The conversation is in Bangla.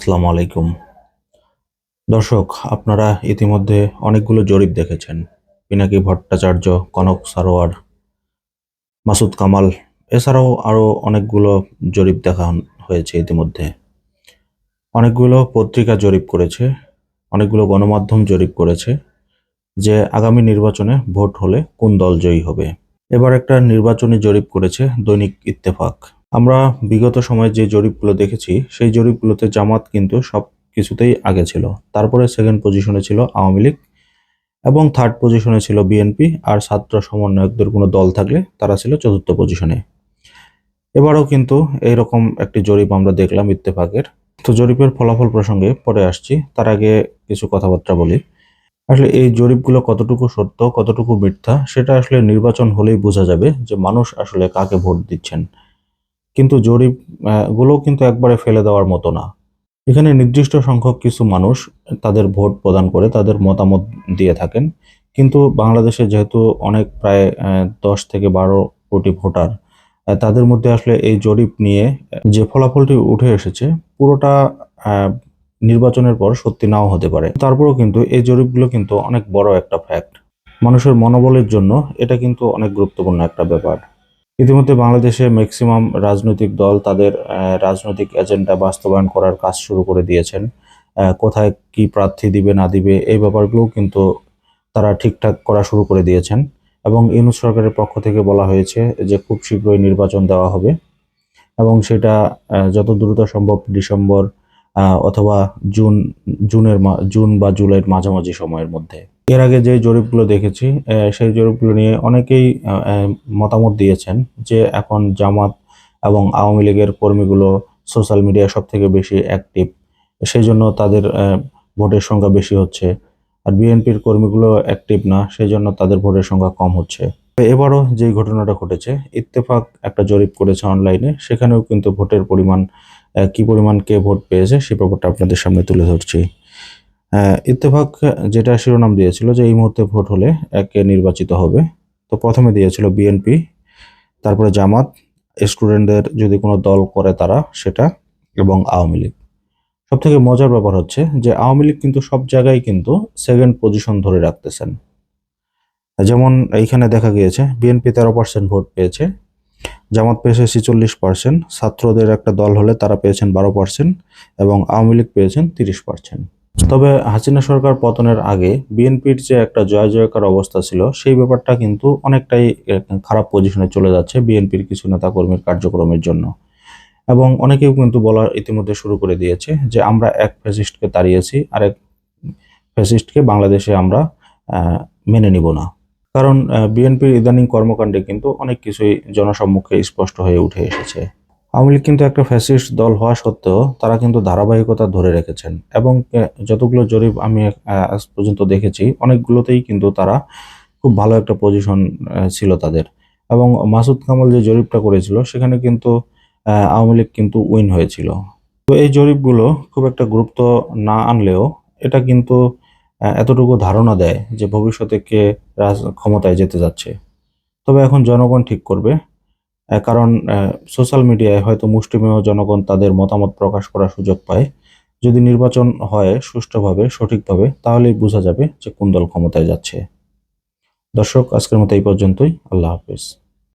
আসসালামু আলাইকুম। দর্শক, আপনারা ইতিমধ্যে অনেকগুলো জরিপ দেখেছেন। পিনাকি ভট্টাচার্য, কনক সারোয়ার, মাসুদ কামাল, এছাড়াও আরও অনেকগুলো জরিপ দেখা হয়েছে ইতিমধ্যে। অনেকগুলো পত্রিকা জরিপ করেছে, অনেকগুলো গণমাধ্যম জরিপ করেছে যে আগামী নির্বাচনে ভোট হলে কোন দল জয়ী হবে। এবার একটা নির্বাচনী জরিপ করেছে দৈনিক ইত্তেফাক। আমরা বিগত সময়ে যে জরিপগুলো দেখেছি, সেই জরিপগুলোতে জামাত কিন্তু সব কিছুতেই আগে ছিল। তারপরে সেকেন্ড পজিশনে ছিল আওয়ামী লীগ এবং থার্ড পজিশনে ছিল বিএনপি আর ছাত্র সমন্বয়কদের কোনো দল থাকলে তারা ছিল চতুর্থ পজিশনে এবারও কিন্তু এইরকম একটি জরিপ আমরা দেখলাম ইত্তেফাকের। তো জরিপের ফলাফল প্রসঙ্গে পরে আসছি, তার আগে কিছু কথাবার্তা বলি। আসলে এই জরিপগুলো কতটুকু সত্য, কতটুকু মিথ্যা, সেটা আসলে নির্বাচন হলেই বোঝা যাবে যে মানুষ আসলে কাকে ভোট দিচ্ছেন। কিন্তু জরিপ আহ, গুলো কিন্তু একবারে ফেলে দেওয়ার মতো না। এখানে নির্দিষ্ট সংখ্যক কিছু মানুষ তাদের ভোট প্রদান করে তাদের মতামত দিয়ে থাকেন। কিন্তু বাংলাদেশে যেহেতু অনেক প্রায় দশ থেকে বারো কোটি ভোটার তাদের মধ্যে আসলে এই জরিপ নিয়ে যে ফলাফলটি উঠে এসেছে পুরোটা নির্বাচনের পর সত্যি নাও হতে পারে। তারপরেও কিন্তু এই জরিপগুলো কিন্তু অনেক বড় একটা ফ্যাক্ট মানুষের মনোবলের জন্য এটা কিন্তু অনেক গুরুত্বপূর্ণ একটা ব্যাপার। ইতিমধ্যে বাংলাদেশে ম্যাক্সিমাম রাজনৈতিক দল তাদের রাজনৈতিক এজেন্ডা বাস্তবায়ন করার কাজ শুরু করে দিয়েছেন। কোথায় কি প্রার্থী দিবে, না দিবে, এই ব্যাপারগুলোও কিন্তু তারা ঠিকঠাক করা শুরু করে দিয়েছেন এবং ইউনুস সরকারের পক্ষ থেকে বলা হয়েছে যে খুব শীঘ্রই নির্বাচন দেওয়া হবে এবং সেটা যত দ্রুত সম্ভব ডিসেম্বর অথবা জুন, জুনের জুন বা জুলাইয়ের মাঝামাঝি সময়ের মধ্যে। এর আগে যে জরিপগুলো দেখেছি সেই জরিপগুলো নিয়ে অনেকেই মতামত দিয়েছেন যে এখন জামাত এবং আওয়ামী লীগের কর্মীগুলো সোশ্যাল মিডিয়া সব থেকে বেশি অ্যাক্টিভ সেই জন্য তাদের ভোটের সংখ্যা বেশি হচ্ছে। আর বিএনপির কর্মীগুলো অ্যাক্টিভ না সেই জন্য তাদের ভোটের সংখ্যা কম হচ্ছে। এবারও যে ঘটনাটা ঘটেছে, ইত্তেফাক একটা জরিপ করেছে অনলাইনে সেখানেও কিন্তু ভোটের পরিমাণ কি পরিমাণ কে ভোট পেয়েছে, সে ব্যাপারটা আপনাদের সামনে তুলে ধরছি। ইত্তেফাক যেটা শিরোনাম দিয়েছিল যে এই মুহূর্তে ভোট হলে একে নির্বাচিত হবে। তো প্রথমে দিয়েছিল বিএনপি তারপরে জামাত, স্টুডেন্টদের যদি কোনো দল করে তারা সেটা, এবং আওয়ামী লীগ। সব থেকে মজার ব্যাপার হচ্ছে যে আওয়ামী লীগ কিন্তু সব জায়গায় কিন্তু সেকেন্ড পজিশন ধরে রাখতেছেন। যেমন এইখানে দেখা গিয়েছে বিএনপি তেরো পার্সেন্ট ভোট পেয়েছে, জামাত পেয়েছে ছিচল্লিশ পার্সেন্ট ছাত্রদের একটা দল হলে তারা পেয়েছেন বারো পার্সেন্ট এবং আওয়ামী লীগ পেয়েছেন তিরিশ পার্সেন্ট তবে হাসিনা সরকার পতনের আগে বিএনপির যে একটা জয় জয়কার অবস্থা ছিল, সেই ব্যাপারটা কিন্তু অনেকটাই খারাপ পজিশনে চলে যাচ্ছে বিএনপির কিছু নেতাকর্মীর কার্যক্রমের জন্য। এবং অনেকেও কিন্তু বলা ইতিমধ্যে শুরু করে দিয়েছে যে, আমরা এক ফ্যাসিস্টকে তাড়িয়েছি আর এক ফ্যাসিস্টকে বাংলাদেশে আমরা মেনে নিব না। কারণ বিএনপির ইদানিং কর্মকাণ্ডে কিন্তু অনেক কিছুই জনসম্মুখে স্পষ্ট হয়ে উঠে এসেছে। আওয়ামী লীগ কিন্তু একটা ফ্যাসিস্ট দল হওয়া সত্ত্বেও তারা কিন্তু ধারাবাহিকতা ধরে রেখেছেন এবং যতগুলো জরিপ আমি আজ পর্যন্ত দেখেছি, অনেকগুলোতেই কিন্তু তারা খুব ভালো একটা পজিশন ছিল তাদের। এবং মাসুদ কামাল যে জরিপটা করেছিল, সেখানে কিন্তু আওয়ামী লীগ কিন্তু উইন হয়েছিল। তো এই জরিপগুলো খুব একটা গুরুত্ব না আনলেও এটা কিন্তু এতটুকু ধারণা দেয় যে ভবিষ্যতে কে রাজ, ক্ষমতায় যেতে যাচ্ছে। তবে এখন জনগণ ঠিক করবে। কারণ সোশ্যাল মিডিয়ায় হয়তো মুষ্টিমেয় জনগণ তাদের মতামত প্রকাশ করার সুযোগ পায়। যদি নির্বাচন হয় সুষ্ঠুভাবে, সঠিকভাবে, তাহলেই বোঝা যাবে যে কোন দল ক্ষমতায় যাচ্ছে। দর্শক, আজকের মতো এই পর্যন্তই। আল্লাহ হাফেজ।